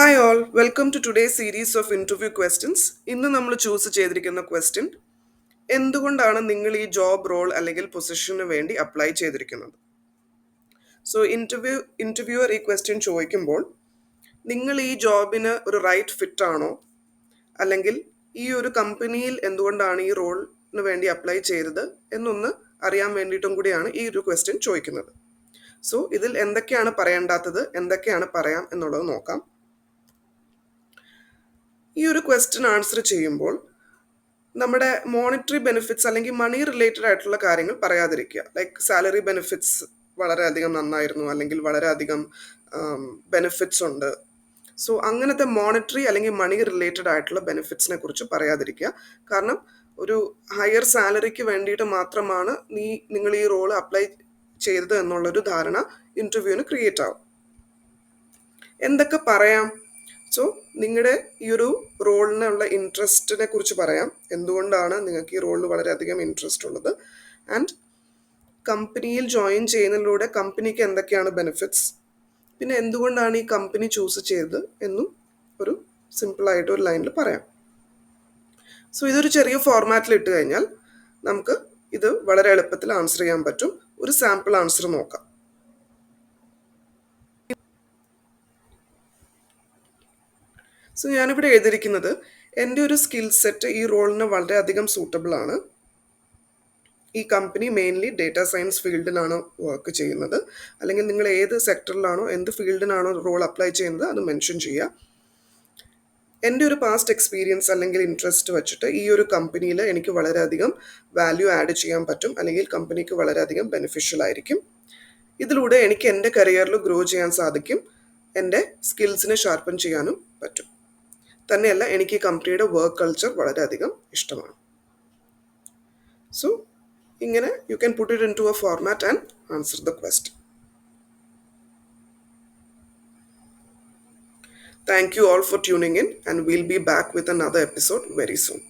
Hi all welcome to today series of interview questions ഇന്ന് നമ്മൾ choose ചെയ്തിരിക്കുന്ന question എന്തുകൊണ്ടാണ് നിങ്ങൾ ഈ ജോബ് റോൾ അല്ലെങ്കിൽ പൊസിഷന് വേണ്ടി അപ്ലൈ ചെയ്തിരിക്കുന്നത്? സോ ഇന്റർവ്യൂ ഇന്റർവ്യൂവർ ഈ ക്വസ്റ്റ്യൻ ചോദിക്കുമ്പോൾ നിങ്ങൾ ഈ ജോബിന് ഒരു റൈറ്റ് ഫിറ്റ് ആണോ? അല്ലെങ്കിൽ ഈ ഒരു കമ്പനിയിൽ എന്തുകൊണ്ടാണ് ഈ റോളിന് വേണ്ടി അപ്ലൈ ചെയ്തത് എന്നൊന്ന് അറിയാൻ വേണ്ടിയിട്ടും കൂടിയാണ് ഈ ഒരു ക്വസ്റ്റ്യൻ ചോദിക്കുന്നത്. സോ ഇതിൽ എന്തൊക്കെയാണ് പറയേണ്ടാത്തത് എന്തൊക്കെയാണ് പറയാം എന്നുള്ളത് നോക്കാം. ഈ ഒരു ക്വസ്റ്റ്യൻ ആൻസർ ചെയ്യുമ്പോൾ നമ്മുടെ മോണിറ്ററി ബെനിഫിറ്റ്സ് അല്ലെങ്കിൽ മണി റിലേറ്റഡ് ആയിട്ടുള്ള കാര്യങ്ങൾ പറയാതിരിക്കുക. ലൈക്ക് സാലറി ബെനിഫിറ്റ്സ് വളരെയധികം നന്നായിരുന്നു അല്ലെങ്കിൽ വളരെയധികം ബെനിഫിറ്റ്സ് ഉണ്ട്. സോ അങ്ങനത്തെ മോണിറ്ററി അല്ലെങ്കിൽ മണി റിലേറ്റഡ് ആയിട്ടുള്ള ബെനിഫിറ്റ്സിനെ കുറിച്ച് പറയാതിരിക്കുക. കാരണം ഒരു ഹയർ സാലറിക്ക് വേണ്ടിയിട്ട് മാത്രമാണ് നീ നിങ്ങൾ ഈ റോൾ അപ്ലൈ ചെയ്തത് എന്നുള്ളൊരു ധാരണ ഇന്റർവ്യൂവിന് ക്രിയേറ്റ് ആവും. എന്തൊക്കെ പറയാം? സോ നിങ്ങളുടെ ഈ ഒരു റോളിനുള്ള ഇൻട്രസ്റ്റിനെ കുറിച്ച് പറയാം. എന്തുകൊണ്ടാണ് നിങ്ങൾക്ക് ഈ റോളിൽ വളരെയധികം ഇൻട്രസ്റ്റ് ഉള്ളത്? ആൻഡ് കമ്പനിയിൽ ജോയിൻ ചെയ്യുന്നതിലൂടെ കമ്പനിക്ക് എന്തൊക്കെയാണ് ബെനിഫിറ്റ്സ്? പിന്നെ എന്തുകൊണ്ടാണ് ഈ കമ്പനി ചൂസ് ചെയ്തത് എന്നും ഒരു സിമ്പിളായിട്ട് ഒരു ലൈനിൽ പറയാം. സോ ഇതൊരു ചെറിയ ഫോർമാറ്റിൽ ഇട്ട് കഴിഞ്ഞാൽ നമുക്ക് ഇത് വളരെ എളുപ്പത്തിൽ ആൻസർ ചെയ്യാൻ പറ്റും. ഒരു സാമ്പിൾ ആൻസർ നോക്കാം. സോ ഞാനിവിടെ എഴുതിയിരിക്കുന്നത് എന്റെ ഒരു സ്കിൽ സെറ്റ് ഈ റോളിന് വളരെയധികം സൂട്ടബിൾ ആണ്. ഈ കമ്പനി മെയിൻലി ഡേറ്റാ സയൻസ് ഫീൽഡിലാണ് വർക്ക് ചെയ്യുന്നത്. അല്ലെങ്കിൽ നിങ്ങൾ ഏത് സെക്ടറിലാണോ എന്ത് ഫീൽഡിനാണോ റോൾ അപ്ലൈ ചെയ്യുന്നത് അത് മെൻഷൻ ചെയ്യുക. എന്റെ ഒരു പാസ്റ്റ് എക്സ്പീരിയൻസ് അല്ലെങ്കിൽ ഇൻട്രസ്റ്റ് വെച്ചിട്ട് ഈ ഒരു കമ്പനിയിൽ എനിക്ക് വളരെയധികം വാല്യൂ ആഡ് ചെയ്യാൻ പറ്റും. അല്ലെങ്കിൽ കമ്പനിക്ക് വളരെയധികം ബെനിഫിഷ്യൽ ആയിരിക്കും. ഇതിലൂടെ എനിക്ക് എന്റെ കരിയറിൽ ഗ്രോ ചെയ്യാൻ സാധിക്കും. എന്റെ സ്കിൽസിനെ ഷാർപ്പൻ ചെയ്യാനും പറ്റും. തന്നെയല്ല എനിക്ക് ഈ കമ്പനിയുടെ വർക്ക് കൾച്ചർ വളരെയധികം ഇഷ്ടമാണ് സോ ഇങ്ങനെ you can put it into a format and answer the question Thank you all for tuning in, and we'll be back with another episode very soon.